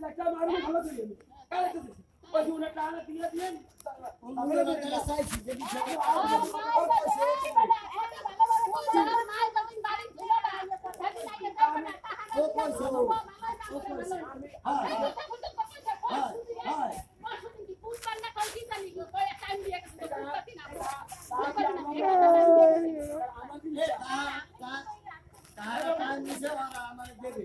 లక్ష మార్లు మళ్ళీ చేయండి కరెక్ట్ పది ఉన్న టాన తీయ తీయండి আমাদের দেবে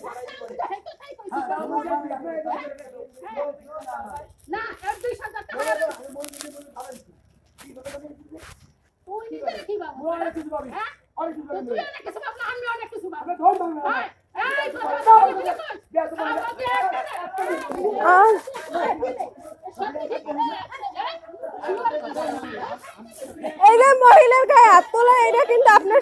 এই যে মহিলার গায়ে হাত তোলা এটা কিন্তু আপনার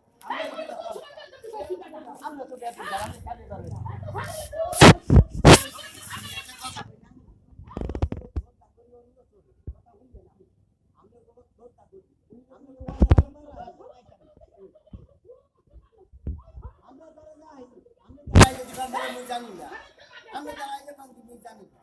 ই হইবে আহ জানি না আমরা যারা জানি না